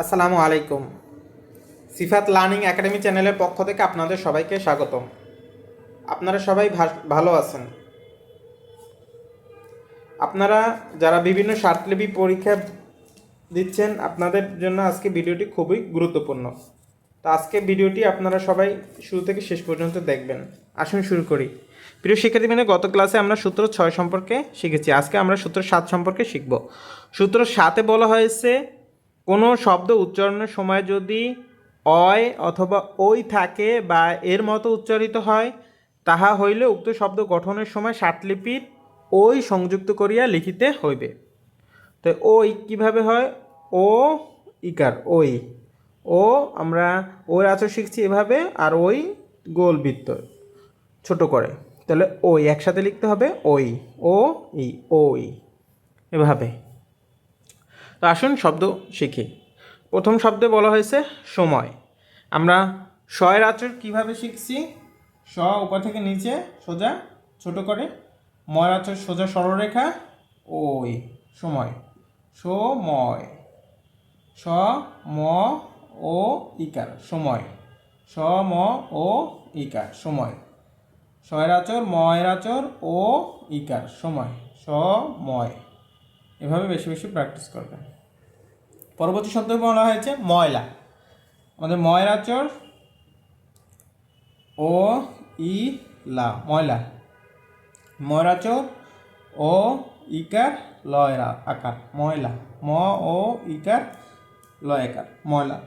আসসালামু আলাইকুম। সিফাত learning academy চ্যানেলের পক্ষ থেকে আপনাদের সবাইকে স্বাগতম। আপনারা সবাই ভালো আছেন? আপনারা যারা বিভিন্ন স্বার্থলিপি পরীক্ষা দিচ্ছেন, আপনাদের জন্য আজকে ভিডিওটি খুবই গুরুত্বপূর্ণ। তো আজকে ভিডিওটি আপনারা সবাই শুরু থেকে শেষ পর্যন্ত দেখবেন। আসুন শুরু করি। প্রিয় শিক্ষার্থী মানে গত ক্লাসে আমরা সূত্র ছয় সম্পর্কে শিখেছি। আজকে আমরা সূত্র সাত সম্পর্কে শিখব। সূত্র সাতে বলা হয়েছে কোনো শব্দ উচ্চারণের সময় যদি অয় অথবা ওই থাকে বা এর মতো উচ্চারিত হয়, তাহা হইলে উক্ত শব্দ গঠনের সময় ষাটলিপির ওই সংযুক্ত করিয়া লিখিতে হইবে। তো ওই কীভাবে হয়? ও ইকার ওই ও, আমরা ওর আচর শিখছি এভাবে আর ওই গোল বৃত্ত ছোট করে। তাহলে ওই একসাথে লিখতে হবে ওই ও, ই ওই এভাবে। তো আসুন শব্দ শিখি। প্রথম শব্দে বলা হয়েছে সময়। আমরা শয়ের আচর কীভাবে শিখছি? স উপর থেকে নিচে সোজা, ছোট করে। ময়ের আচর সোজা সরলরেখা, ওই, সময়। সময়। স, ম, ও, ইকার, সময়। স, ম, ও, ইকার, সময়। শয়ের আচর, ময়ের আচর, ও, ইকার, সময়। স, ময়। এভাবে বেশি বেশি প্র্যাকটিস করবেন। পরবর্তী শব্দ বলা হয়েছে ময়লা। আমাদের ময়ের আচর ও ই লা, ময়লা। ময়ের আচর ও ইকার লয়ের, আকার। ময়লা, ম ও ইকার লয় আকার ময়লা।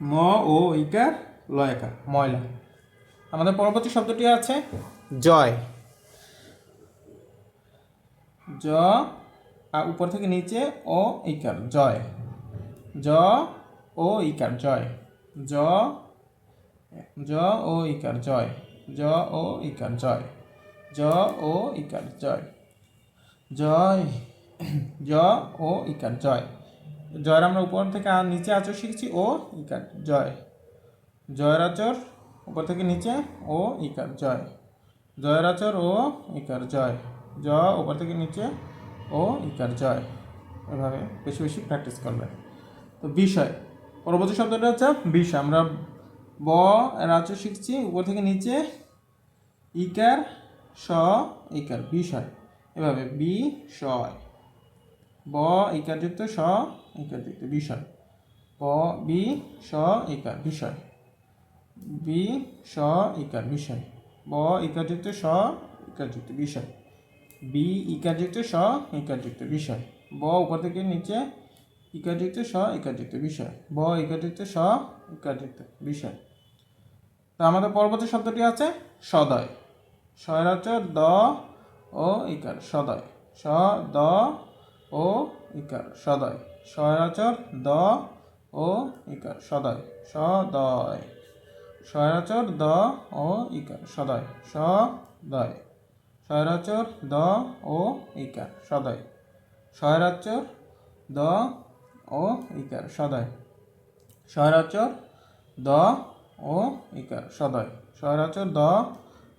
ম ও ইকার লয় আকার ময়লা। আমাদের পরবর্তী শব্দটি আছে জয়। জ আর উপর থেকে নিচে ও ইকার, জয়। জ ও ইকার, জয়। জ জ ও ইকার, জয়। জ ও ইকার, জয়। জ ও ইকার, জয়। জয়। জ ও ইকার, জয়। জয়ের আমরা উপর থেকে নিচে আচর শিখছি, ও ইকার, জয়। জয়ের আচর উপর থেকে নিচে, ও ইকার, জয়। জয়ের আচর, ও ইকার, জয়। জ উপর থেকে নিচে ও ইকার জয়। এভাবে বেশি বেশি প্র্যাকটিস করবে। তো বিষয়, পরবর্তী শব্দটা হচ্ছে বিষয়। আমরা ব আচর শিখছি, উপর থেকে নিচে, ইকার, স, ইকার, বিষয়। এভাবে বি বিষয়। ব ইকার যুক্ত স ইকার যুক্ত বিষয়। ব, বি, স, ইকার, বিষয়। বি, স, ইকার, বিষয়। ব ইকার যুক্ত স ইকার যুক্ত বিষয়। বি ইকার যুক্ত স ইকার যুক্ত বিষয়। ব, উপর থেকে নিচে ইকারযুক্ত স ইকারযুক্ত বিষয়। ব ইকারযুক্ত স ইকারযুক্ত বিষয়। তো আমাদের পরবর্তী শব্দটি আছে সদয়। স্বরাচর দ ও ইকার, সদয়। স, দ ও ইকার, সদয়। স্বরাচর দ ও ইকার, সদয়। সদয়। স্বরাচর দ ও ইকার, সদয়। সদয়। স্বরাচর, দ ও ইকার, সদয়। স্বরাচর, দ ও ইকার, সদয়। স্বরাচর, দ ও ইকার, সদয়। স্বরাচর, দ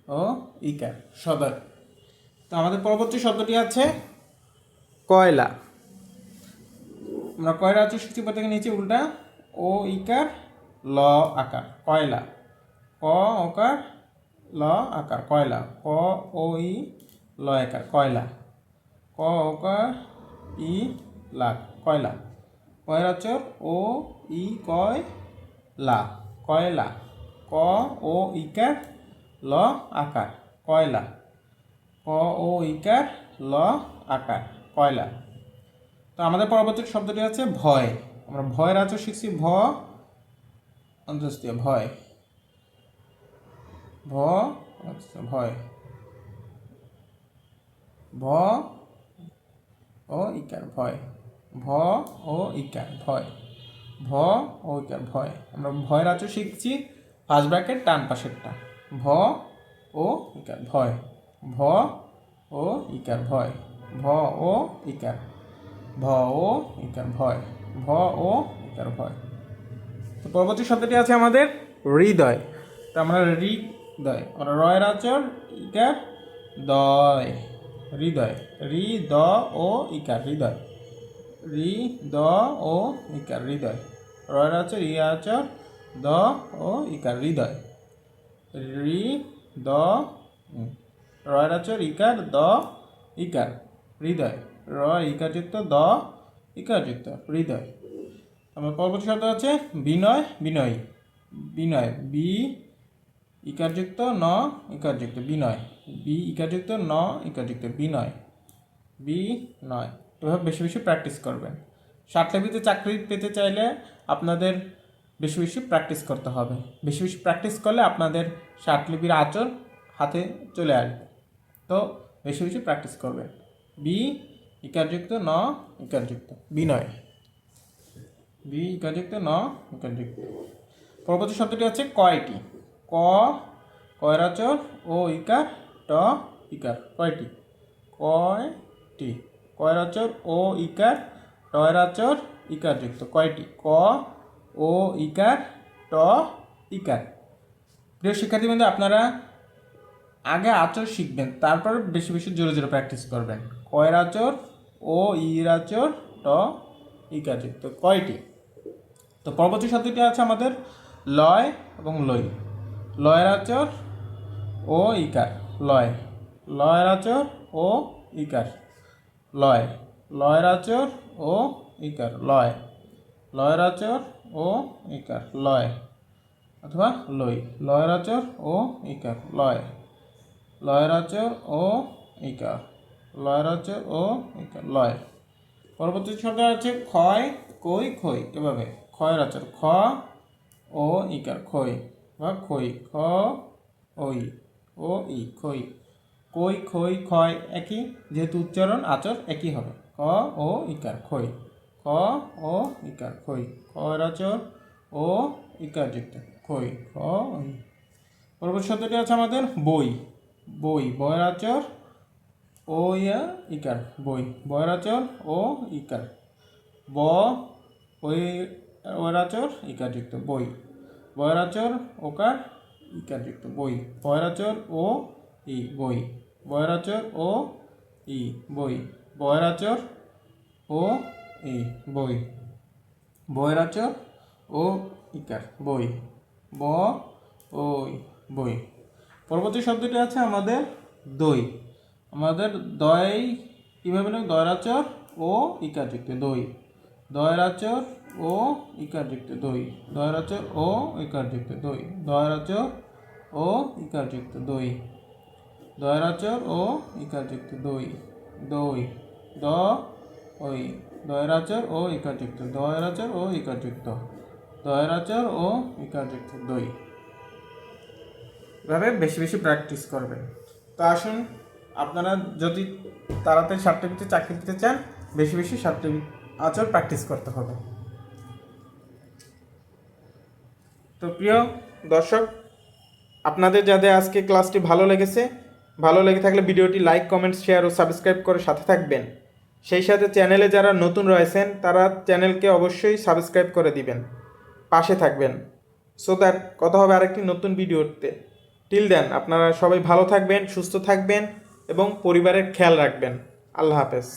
ও ইকার, সদয়। তো আমাদের পরবর্তী শব্দটি আছে কয়লা। আমরা কয়লা আছে সূচিপদ থেকে নিচে উল্টা ও ইকার, ল আকার। কয়লা। ক ওকার ল আকার, কয়লা। ক, ও, ই, ল আকার, কয়লা। ক, ওকার, ই লাখ কয়লা। কয়রাচর ও, ই, কয়, লা, কয়লা। ক, ও ইকার ল, আকার, কয়লা। ক, ও ইকার ল, আকার, কয়লা। তো আমাদের পরবর্তী শব্দটি হচ্ছে ভয়। আমরা ভয়ের আচর শিখছি ভ অন্তস্তীয় ভয়। ভ আচ্ছা, ভয়। ভ ও ইকার ভয়। ভ ও ইকার ভয়। ভ ও ইকার ভয়। আমরা ভয়ের আচর শিখছি ফার্স্ট ব্র্যাকেট টান পাশেরটা। ভ ও ইকার ভয়। ভ ও ইকার ভয়। ভ ও ইকার ভ ও ইকার ভয়। ভ ও ইকার ভয়। তো পরবর্তী শব্দটি আছে আমাদের হৃদয়। তো আমরা হৃদয় আমরা রয়ের আচর, ইকার, দয়। হৃদয়। রি, দ, ও, ইকার, হৃদয়। রি, দ, ও, ইকার, হৃদয়। রয়ের আচর, ই আচর, দ, ও, ইকার, হৃদয়। রি, দ। রয়ের আচর, ইকার, দ, ইকার, হৃদয়। র ইকার যুক্ত দ ইকার যুক্ত হৃদয়। আমার পরবর্তী শব্দ আছে বিনয়, বিনয়ী। বিনয়, বি ইকারযুক্ত ন, ইকারযুক্ত বিনয় বি ইকারযুক্ত ন, ইকারযুক্ত বিনয় বি নয়। এভাবে বেশি বেশি প্র্যাকটিস করবেন। ষাটলিপিতে চাকরি পেতে চাইলে আপনাদের বেশি বেশি প্র্যাকটিস করতে হবে। বেশি বেশি প্র্যাকটিস করলে আপনাদের ষাটলিপির আচর হাতে চলে আসবে। তো বেশি বেশি প্র্যাকটিস করবেন। বি ইকারযুক্ত ন, ইকারযুক্ত বিনয় বি ইকারযুক্ত ন, ইকারযুক্ত। পরবর্তী শব্দটি হচ্ছে কয়টি? ক, কয়রাচর ও ইকার, ট, ইকার। কয়টি? কয়টি? কয়রাচর ও ইকার, টয়রাচর ইকার যুক্ত কয়টি? ক, ও ইকার, ট, ইকার। প্রিয় শিক্ষার্থীবৃন্দ, আপনারা আগে আচর শিখবেন, তারপর বেশি বেশি জোরে জোরে প্র্যাকটিস করবেন। কয়ের আচর ও ইর আচর ট ইকার যুক্ত কয়টি? তো পরবর্তী শব্দটি আছে আমাদের লয় এবং লই লয়ের আচর ও ইকার, লয়। লয়ের আচর ও ইকার, লয়। লয়ের আচর ও ইকার, লয়। লয়ের আচর ও ইকার, লয়। অথবা লই। লয়ের আচর ও ইকার, লয়। লয়ের আচর ও ইকার, লয়ের আচর ও ইকার, লয়। পরবর্তী শব্দ আছে ক্ষয়, কই খই এভাবে ক্ষয়ের আচর, খ ও ইকার খই বা খই খ ওই ও, ই খই কই, খই ক্ষয় একই, যেহেতু উচ্চারণ, আচর একই হবে। খ ও, ইকার, খই। খ ও, ইকার, খই। খয়ের আচর, ও, ইকার যুক্ত। খই, খ ওই পরবর্তী শব্দটি আছে আমাদের বই। বই, বয়ের আচর, ও, ইয়া, ইকার, বই। বয়ের আচর, ও, ইকার। ব ওই ওর আচর, ইকার যুক্ত। বই। বয়ের আচর ওকার ইকার যুক্ত বই। বয়রাচর ও ই, বই। বয়রাচর ও ই, বই। বয়রাচর ও ই, বই। বয়রাচর ও ইকার বই। ব ওই বই। পরবর্তী শব্দটি আছে আমাদের দই। আমাদের দই, কীভাবে নেব দয়ের আচর ও ইকার যুক্ত দই। দয়ের আচর ও ইকার যুক্ত দই। দয়ের আচর ও ইকার যুক্ত দই। দয়ের আচর ও ইকার যুক্ত দই। দয়ের আচর ও ইকার যুক্ত দই। দই। দ ওই। দয়ের আচর ও ইকার যুক্ত দয়ের আচর ও ইকার যুক্ত দয়ের আচর ও ইকার যুক্ত দই। এভাবে বেশি বেশি প্র্যাকটিস করবেন। তো আসুন, আপনারা যদি তাড়াতাড়ি সার্টিফিকেটে চাকরি পেতে চান, বেশি বেশি সার্টিফিকেট আচর প্র্যাকটিস করতে হবে। তো প্রিয় দর্শক, আপনাদের যাদের আজকে ক্লাসটি ভালো লেগেছে, ভালো লেগে থাকলে ভিডিওটি লাইক, কমেন্ট, শেয়ার ও সাবস্ক্রাইব করে সাথে থাকবেন। সেই সাথে চ্যানেলে যারা নতুন রয়েছেন, তারা চ্যানেলকে অবশ্যই সাবস্ক্রাইব করে দিবেন। পাশে থাকবেন। সো দ্যাট কথা হবে আরেকটি নতুন ভিডিওতে। টিল দেন আপনারা সবাই ভালো থাকবেন, সুস্থ থাকবেন এবং পরিবারের খেয়াল রাখবেন। আল্লাহ হাফেজ।